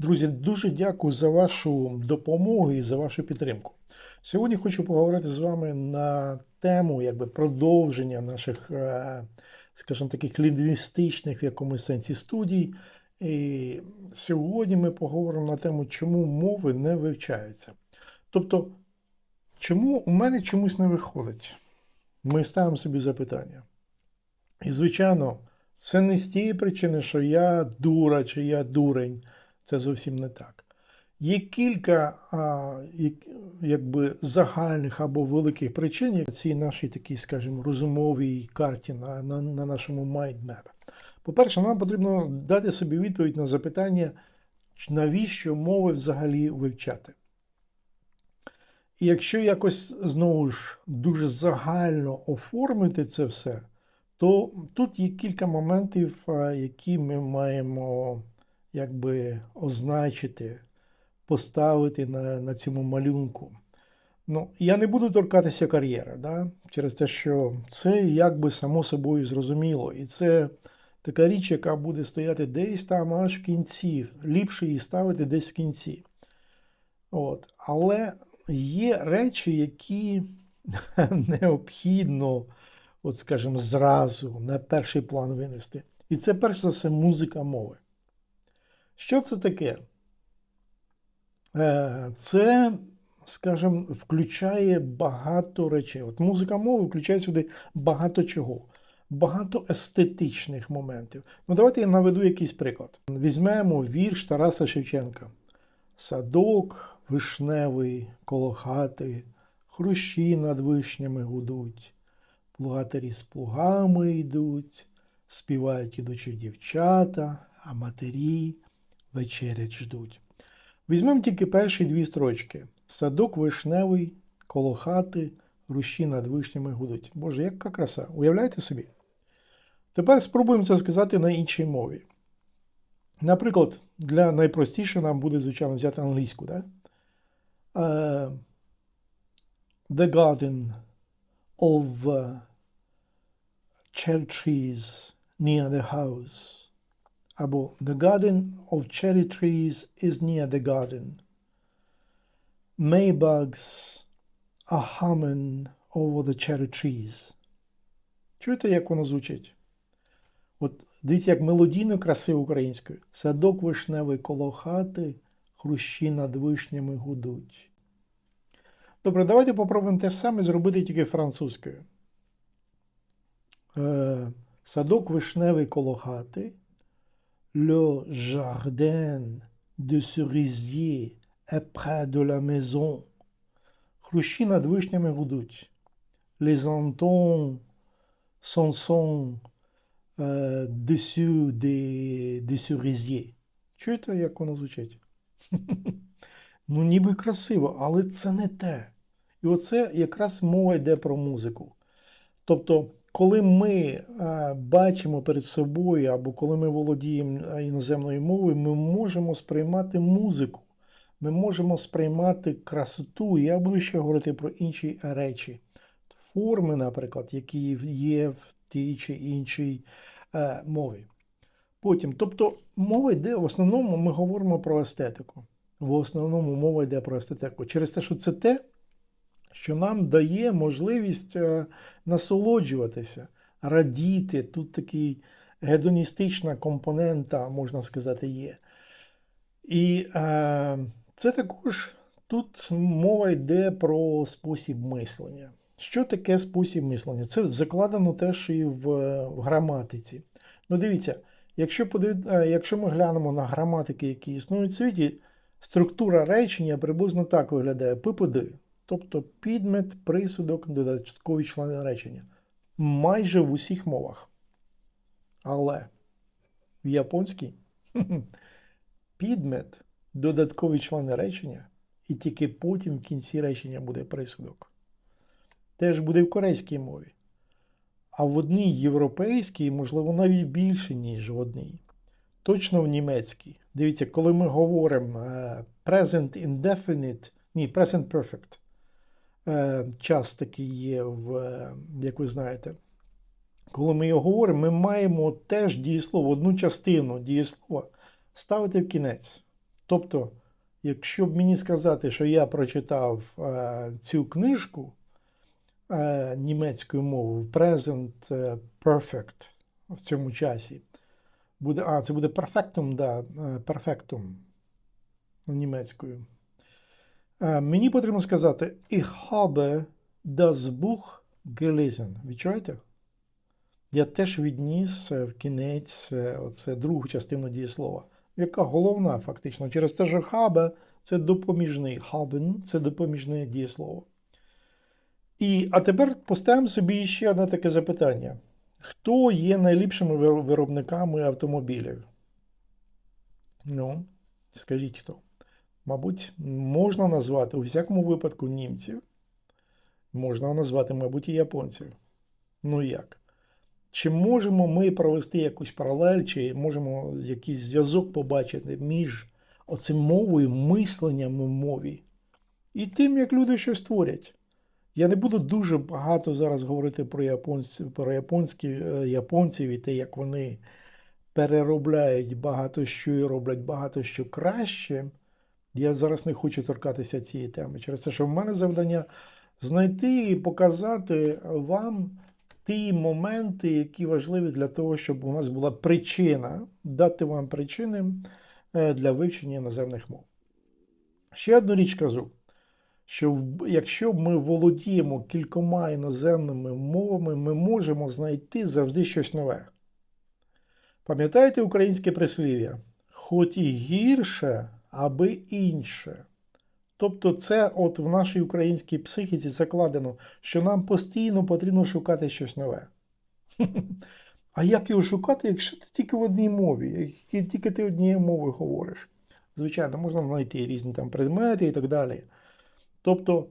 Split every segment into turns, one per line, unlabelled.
Друзі, дуже дякую за вашу допомогу і за вашу підтримку. Сьогодні хочу поговорити з вами на тему якби, продовження наших, е, скажімо таких лінгвістичних в якомусь сенсі студій. І сьогодні ми поговоримо на тему, чому мови не вивчаються. Тобто, чому у мене чомусь не виходить? Ми ставимо собі запитання. І, звичайно, це не з тієї причини, що я дура чи я дурень. Це зовсім не так. Є кілька якби загальних або великих причин цій нашій такій, скажімо, розумовій карті на, на, на нашому mindmap. По-перше, нам потрібно дати собі відповідь на запитання, навіщо мови взагалі вивчати. І якщо якось знову ж дуже загально оформити це все, то тут є кілька моментів, які ми маємо якби означити, поставити на, на цьому малюнку. Ну, я не буду торкатися кар'єри, да? через те, що це якби само собою зрозуміло. І це така річ, яка буде стояти десь там аж в кінці. Ліпше її ставити десь в кінці. От. Але є речі, які необхідно, от скажімо, зразу на перший план винести. І це перш за все музика мови. Що це таке? Е, Це, скажімо, включає багато речей. От музика мови включає сюди багато чого, багато естетичних моментів. Ну, давайте я наведу якийсь приклад. Візьмемо вірш Тараса Шевченка. Садок вишневий коло хати, хрущі над вишнями гудуть, плугатарі з плугами йдуть, співають ідучі дівчата, а матері вечерять ждуть. Візьмемо тільки перші дві строчки. Садок вишневий, коло хати, рущі над вишнями гудуть. Боже, яка краса! Уявляєте собі? Тепер спробуємо це сказати на іншій мові. Наприклад, для найпростіше нам буде, звичайно, взяти англійську. Да? Е, the garden of uh, cherry trees near the house. Або The garden of cherry trees is near the garden. Maybugs are humming over the cherry trees. Чуєте, як воно звучить? От дивіться, як мелодійно красиво українською. Садок вишневий коло хати, хрущі над вишнями гудуть. Добре, давайте попробуємо те ж саме зробити тільки французькою. Е, садок вишневий коло хати. Le jardin de cerisier est près de la maison. Хрущі над вишнями гудуть. Les entons sont, sont euh, dessus. Чуєте, як воно звучить? ну, ніби красиво, але це не те. І оце якраз мова йде про музику. Тобто, коли ми е, бачимо перед собою, або коли ми володіємо е, іноземною мовою, ми можемо сприймати музику, ми можемо сприймати красоту. Я буду ще говорити про інші речі. Форми, наприклад, які є в тій чи іншій е, мові. Потім, тобто, мова йде, в основному ми говоримо про естетику. В основному мова йде про естетику. Через те, що це те, що нам дає можливість е, насолоджуватися, радіти. Тут такий гедоністична компонента, можна сказати, є. І е, це також тут мова йде про спосіб мислення. Що таке спосіб мислення? Це закладено теж і в, в граматиці. Ну, дивіться, якщо, подив... е, якщо ми глянемо на граматики, які існують в світі, структура речення приблизно так виглядає: ППД, тобто підмет, присудок, додаткові члени речення. Майже в усіх мовах. Але в японській підмет, додаткові члени речення, і тільки потім в кінці речення буде присудок. Теж буде в корейській мові. А в одній європейській, можливо, навіть більше, ніж в одній. Точно в німецькій. Дивіться, коли ми говоримо е, present indefinite, ні, present perfect. Е, Час такий є, в, е, як ви знаєте. Коли ми його говоримо, ми маємо теж дієслово, одну частину дієслова ставити в кінець. Тобто, якщо б мені сказати, що я прочитав е, цю книжку е, німецькою мовою present е, perfect в цьому часі, буде, а, це буде perfectum, да, perfectum німецькою. Е, Мені потрібно сказати Ich habe das Buch gelesen. Відчуваєте? Я теж відніс е, в кінець е, оце другу частину дієслова, яка головна фактично. Через те, що habe – це допоміжний, haben – це допоміжне дієслово. І, а тепер поставимо собі ще одне таке запитання. Хто є найліпшими виробниками автомобілів? Ну, скажіть хто? Мабуть, можна назвати у всякому випадку німців, можна назвати, мабуть, і японців. Ну як? Чи можемо ми провести якусь паралель, чи можемо якийсь зв'язок побачити між оцим мовою, мисленням у мові і тим, як люди щось творять? Я не буду дуже багато зараз говорити про японців, про японські, е, японців і те, як вони переробляють багато що і роблять багато що краще. Я зараз не хочу торкатися цієї теми. Через те, що в мене завдання знайти і показати вам ті моменти, які важливі для того, щоб у нас була причина, дати вам причини е, для вивчення іноземних мов. Ще одну річ кажу, що якщо ми володіємо кількома іноземними мовами, ми можемо знайти завжди щось нове. Пам'ятаєте українське прислів'я? Хоч і гірше, аби інше. Тобто, це от в нашій українській психіці закладено, що нам постійно потрібно шукати щось нове. А як його шукати, якщо ти тільки в одній мові, тільки ти однією мовою говориш? Звичайно, можна знайти різні там предмети і так далі. Тобто,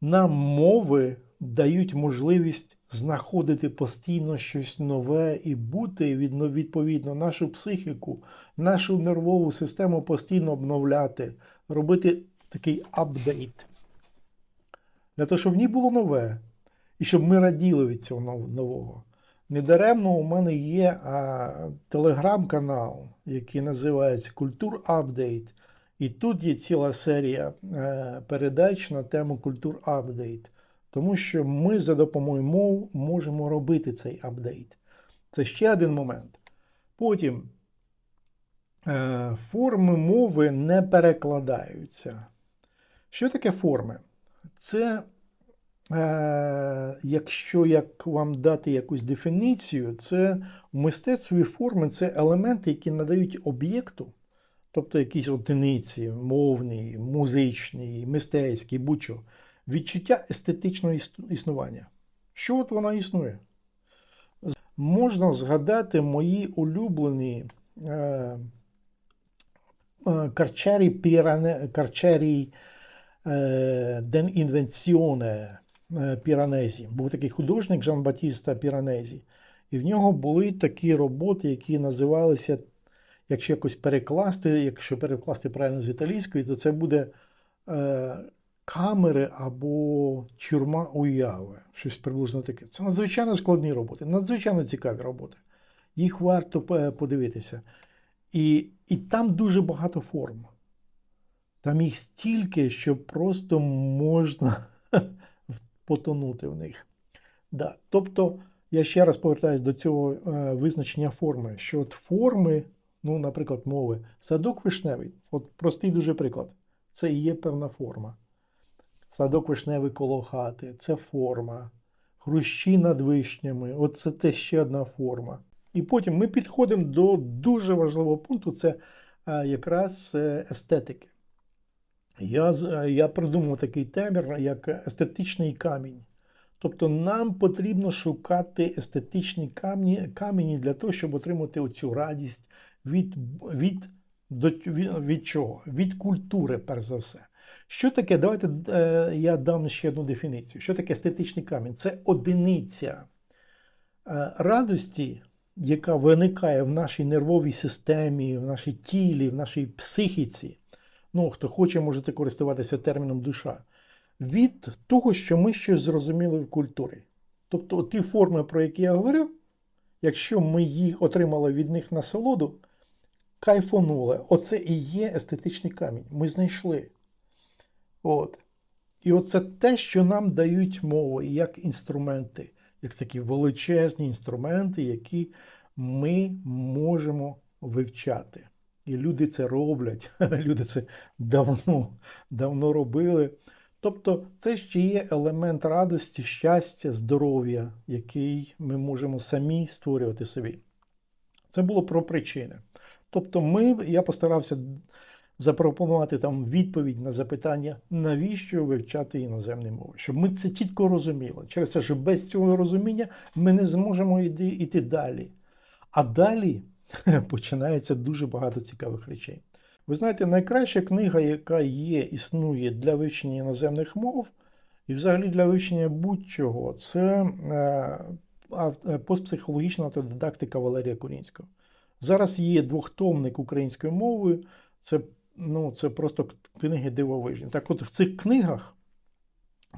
нам мови дають можливість знаходити постійно щось нове і бути відно- відповідно нашу психіку, нашу нервову систему постійно обновляти, робити такий апдейт. Для того, щоб в ній було нове, і щоб ми раділи від цього нового. Недаремно у мене є телеграм-канал, який називається Культур Апдейт. І тут є ціла серія е, передач на тему Культур Апдейт. Тому що ми за допомогою мов можемо робити цей апдейт. Це ще один момент. Потім е, форми мови не перекладаються. Що таке форми? Це, е, якщо як вам дати якусь дефініцію, це в мистецтві форми це елементи, які надають об'єкту, тобто якісь одиниці, мовні, музичні, мистецькі, будь-що, відчуття естетичного існування. Що от вона існує? Можна згадати мої улюблені е, е, Карчері Піране, Карчері Ден Інвенціоне Піранезі. Був такий художник Жан Батіста Піранезі. І в нього були такі роботи, які називалися, якщо якось перекласти, якщо перекласти правильно з італійської, то це буде е, камери або тюрма уяви. Щось приблизно таке. Це надзвичайно складні роботи, надзвичайно цікаві роботи. Їх варто е, подивитися. І, і там дуже багато форм. Там їх стільки, що просто можна потонути в них. Да. Тобто, я ще раз повертаюся до цього е, визначення форми, що от форми, ну, наприклад, мови, садок вишневий, от простий дуже приклад, це і є певна форма. Садок вишневий коло хати, це форма. Хрущі над вишнями, от це теж ще одна форма. І потім ми підходимо до дуже важливого пункту це е, якраз е, естетики. Я, е, я придумав такий термін, як естетичний камінь. Тобто нам потрібно шукати естетичні камені, камені для того, щоб отримати оцю радість від, від, від, від чого? Від культури, перш за все. Що таке? Давайте е, я дам ще одну дефініцію. Що таке естетичний камінь? Це одиниця е, радості, яка виникає в нашій нервовій системі, в нашій тілі, в нашій психіці. Ну, хто хоче, можете користуватися терміном душа. Від того, що ми щось зрозуміли в культурі. Тобто, ті форми, про які я говорив, якщо ми їх отримали від них насолоду, кайфонули. Оце і є естетичний камінь. Ми знайшли. От. І оце те, що нам дають мови, як інструменти, як такі величезні інструменти, які ми можемо вивчати. І люди це роблять, люди це давно, давно робили. Тобто це ще є елемент радості, щастя, здоров'я, який ми можемо самі створювати собі. Це було про причини. Тобто, ми, я постарався запропонувати там відповідь на запитання, навіщо вивчати іноземні мови, щоб ми це чітко розуміли. Через те, що без цього розуміння ми не зможемо йти, йти далі. А далі починається дуже багато цікавих речей. Ви знаєте, найкраща книга, яка є, існує для вивчення іноземних мов, і взагалі для вивчення будь-чого, це е, е, постпсихологічна автодидактика Валерія Курінського. Зараз є двохтомник українською мовою, це, ну, це просто книги дивовижні. Так от в цих книгах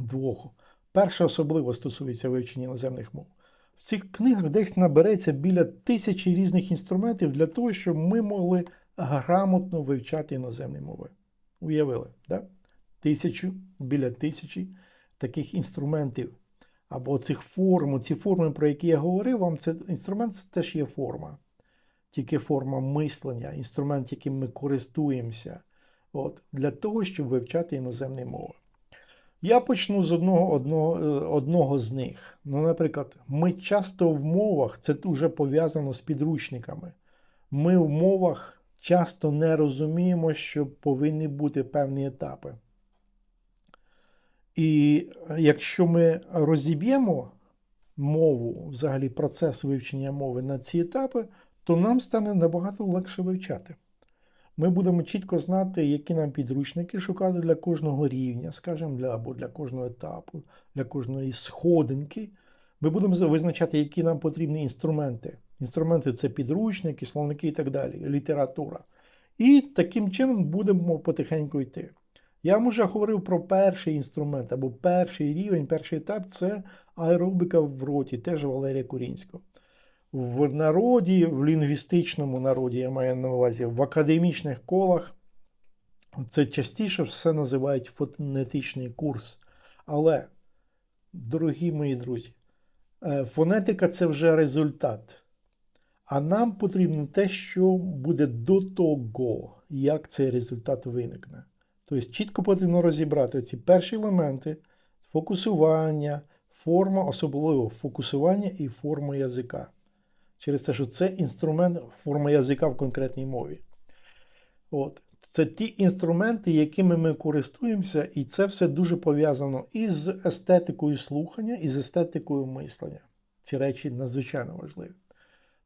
двох, перша особливо стосується вивчення іноземних мов. В цих книгах десь набереться біля тисячі різних інструментів для того, щоб ми могли грамотно вивчати іноземні мови. Уявили, да? Тисячу, біля тисячі таких інструментів або цих форм, ці форми, про які я говорив вам, це інструмент це теж є форма. Тільки форма мислення, інструмент, яким ми користуємося, от, для того, щоб вивчати іноземні мови. Я почну з одного, одного, е, одного з них. Ну, наприклад, ми часто в мовах, це вже пов'язано з підручниками. Ми в мовах часто не розуміємо, що повинні бути певні етапи. І якщо ми розіб'ємо мову, взагалі процес вивчення мови на ці етапи, то нам стане набагато легше вивчати. Ми будемо чітко знати, які нам підручники шукати для кожного рівня, скажімо, для, або для кожного етапу, для кожної сходинки. Ми будемо визначати, які нам потрібні інструменти. Інструменти це підручники, словники і так далі, література. І таким чином будемо потихеньку йти. Я вам вже говорив про перший інструмент або перший рівень, перший етап це аеробіка в роті, теж Валерія Курінського. В народі, в лінгвістичному народі, я маю на увазі, в академічних колах це частіше все називають фонетичний курс. Але, дорогі мої друзі, е, фонетика це вже результат. А нам потрібно те, що буде до того, як цей результат виникне. Тобто чітко потрібно розібрати ці перші елементи фокусування, форма, особливо фокусування і форма язика. Через те, що це інструмент форма язика в конкретній мові. От. Це ті інструменти, якими ми користуємося, і це все дуже пов'язано із естетикою слухання, і з естетикою мислення. Ці речі надзвичайно важливі.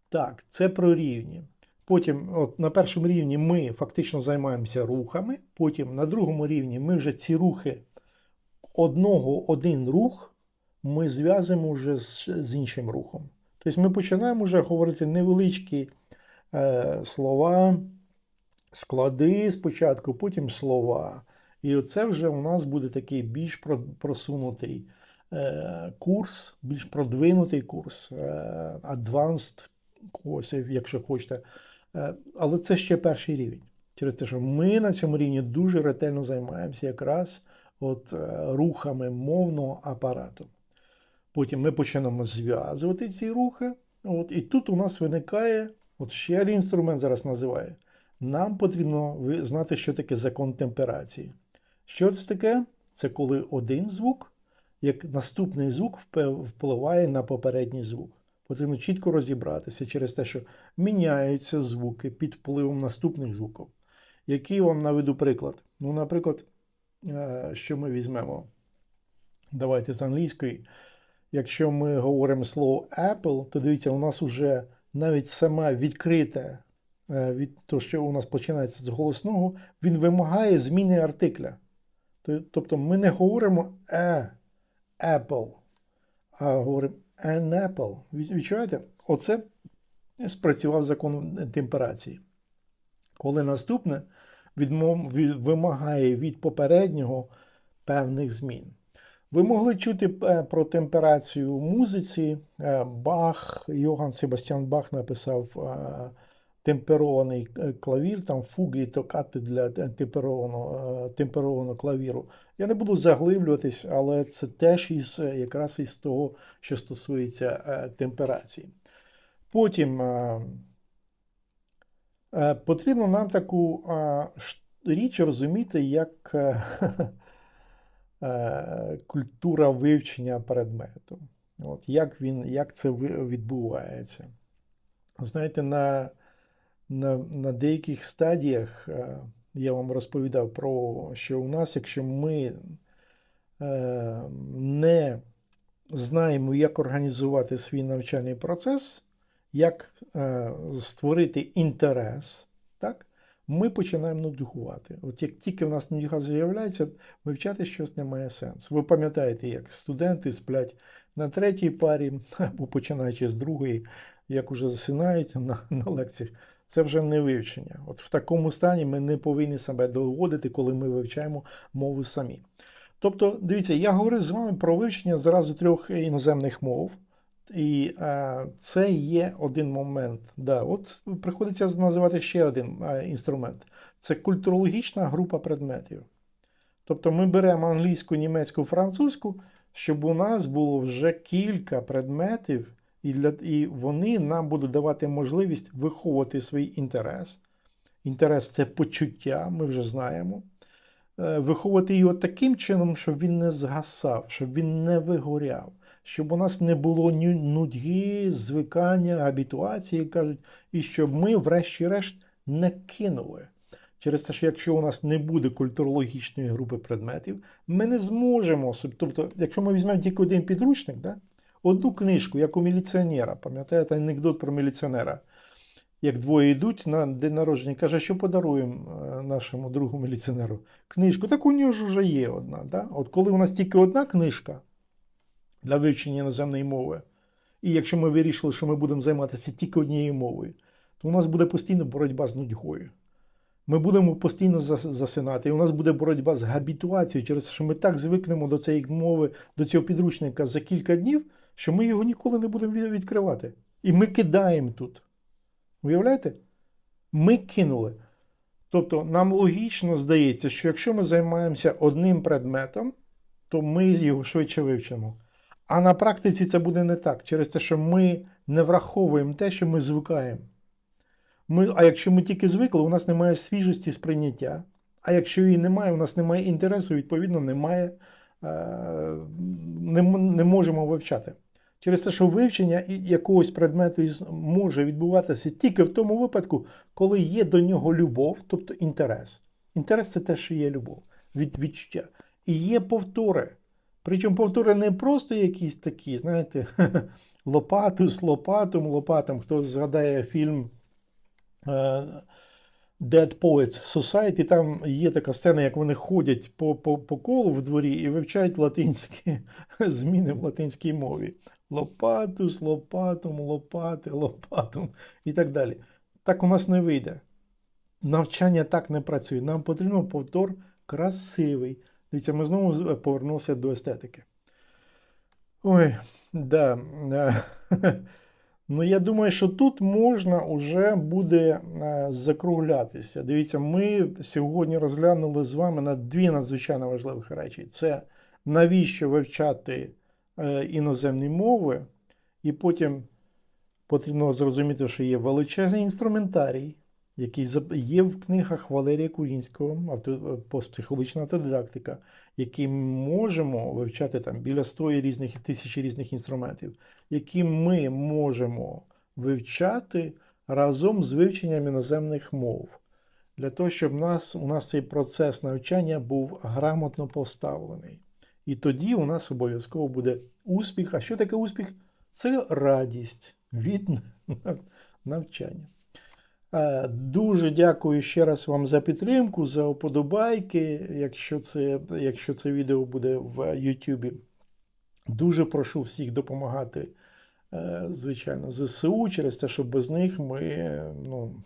Так, це про рівні. Потім, от на першому рівні ми фактично займаємося рухами. Потім на другому рівні ми вже ці рухи, одного один рух, ми зв'язуємо вже з, з іншим рухом. Тобто ми починаємо вже говорити невеличкі е, слова, склади спочатку, потім слова. І оце вже у нас буде такий більш просунутий е, курс, більш продвинутий курс, е, advanced ось, якщо хочете. Е, Але це ще перший рівень. Через те, що ми на цьому рівні дуже ретельно займаємося якраз от, е, рухами мовного апарату. Потім ми починаємо зв'язувати ці рухи. От, І тут у нас виникає от ще один інструмент зараз називає. Нам потрібно знати, що таке закон темперації. Що це таке? Це коли один звук, як наступний звук впливає на попередній звук. Потрібно чітко розібратися через те, що міняються звуки під впливом наступних звуків. Який вам наведу приклад? Ну, наприклад, е, що ми візьмемо? Давайте з англійської. Якщо ми говоримо слово Apple, то дивіться, у нас вже навіть саме відкрите від того, що у нас починається з голосного, він вимагає зміни артикля. Тобто ми не говоримо е, Apple, а говоримо an apple. Відчуваєте? Оце спрацював закон темперації. Коли наступне вимагає від попереднього певних змін. Ви могли чути про темперацію в музиці. Бах, Йоган Себастьян Бах написав темперований е, клавір, там фуги і токати для те- темперованого, е, темперованого клавіру. Я не буду заглиблюватись, але це теж із, е, якраз із того, що стосується е, темперації. Потім е, е, потрібно нам таку е, річ розуміти, як е, е, культура вивчення предмету. От, як, він, як це відбувається. Знаєте, на, на, на деяких стадіях е, я вам розповідав про, що у нас, якщо ми е, не знаємо, як організувати свій навчальний процес, як е, створити інтерес, ми починаємо нудьгувати. От як тільки в нас нудьга з'являється, вивчати щось не має сенсу. Ви пам'ятаєте, як студенти сплять на третій парі, або починаючи з другої, як уже засинають на, на лекціях. Це вже не вивчення. От в такому стані ми не повинні себе доводити, коли ми вивчаємо мову самі. Тобто, дивіться, я говорив з вами про вивчення зразу трьох іноземних мов. І е, це є один момент. Да, от приходиться називати ще один е, інструмент. Це культурологічна група предметів. Тобто ми беремо англійську, німецьку, французьку, щоб у нас було вже кілька предметів, і, для, і вони нам будуть давати можливість виховувати свій інтерес. Інтерес це почуття, ми вже знаємо. Е, Виховувати його таким чином, щоб він не згасав, щоб він не вигоряв, щоб у нас не було ню- нудьги, звикання, абітуації, кажуть, і щоб ми, врешті-решт, не кинули. Через те, що якщо у нас не буде культурологічної групи предметів, ми не зможемо. Тобто, якщо ми візьмемо тільки один підручник, да? одну книжку, як у міліціонера, пам'ятаєте анекдот про міліціонера, як двоє йдуть на день народження, каже, що подаруємо е, нашому другу міліціонеру? Книжку. Так у нього ж вже є одна. Да? От коли у нас тільки одна книжка для вивчення іноземної мови, і якщо ми вирішили, що ми будемо займатися тільки однією мовою, то у нас буде постійно боротьба з нудьгою. Ми будемо постійно засинати, і у нас буде боротьба з габітуацією, через те, що ми так звикнемо до цієї мови, до цього підручника за кілька днів, що ми його ніколи не будемо відкривати. І ми кидаємо тут. Уявляєте? Ми кинули. Тобто нам логічно здається, що якщо ми займаємося одним предметом, то ми його швидше вивчимо. А на практиці це буде не так, через те, що ми не враховуємо те, що ми звикаємо. Ми, а якщо ми тільки звикли, у нас немає свіжості сприйняття. А якщо її немає, у нас немає інтересу, відповідно, немає, е, не, не можемо вивчати. Через те, що вивчення якогось предмету може відбуватися тільки в тому випадку, коли є до нього любов, тобто інтерес. Інтерес це те, що є любов, від відчуття. І є повтори. Причому повтори не просто якісь такі, знаєте, лопату з лопатом, лопатом. Хто згадає фільм е, Dead Poets Society, там є така сцена, як вони ходять по, по, по колу в дворі і вивчають латинські зміни в латинській мові. Лопатус, лопатум, лопати, лопатум і так далі. Так у нас не вийде. Навчання так не працює. Нам потрібен повтор красивий. Дивіться, ми знову повернулися до естетики. Ой, да. Ну, я думаю, що тут можна вже буде е, закруглятися. Дивіться, ми сьогодні розглянули з вами на дві надзвичайно важливих речі: це навіщо вивчати е, іноземні мови, і потім потрібно зрозуміти, що є величезний інструментарій, який є в книгах Валерія Курінського, постпсихологічна автодидактика, які можемо вивчати там біля 100 різних тисяч різних інструментів, які ми можемо вивчати разом з вивченням іноземних мов. Для того, щоб нас, у нас цей процес навчання був грамотно поставлений. І тоді у нас обов'язково буде успіх. А що таке успіх? Це радість від навчання. Е, Дуже дякую ще раз вам за підтримку, за оподобайки, якщо це, якщо це відео буде в YouTube. Дуже прошу всіх допомагати, е, звичайно, ЗСУ, через те, що без них ми, ну,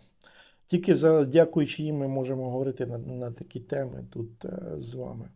тільки за, дякуючи їм, ми можемо говорити на, на такі теми тут е, з вами.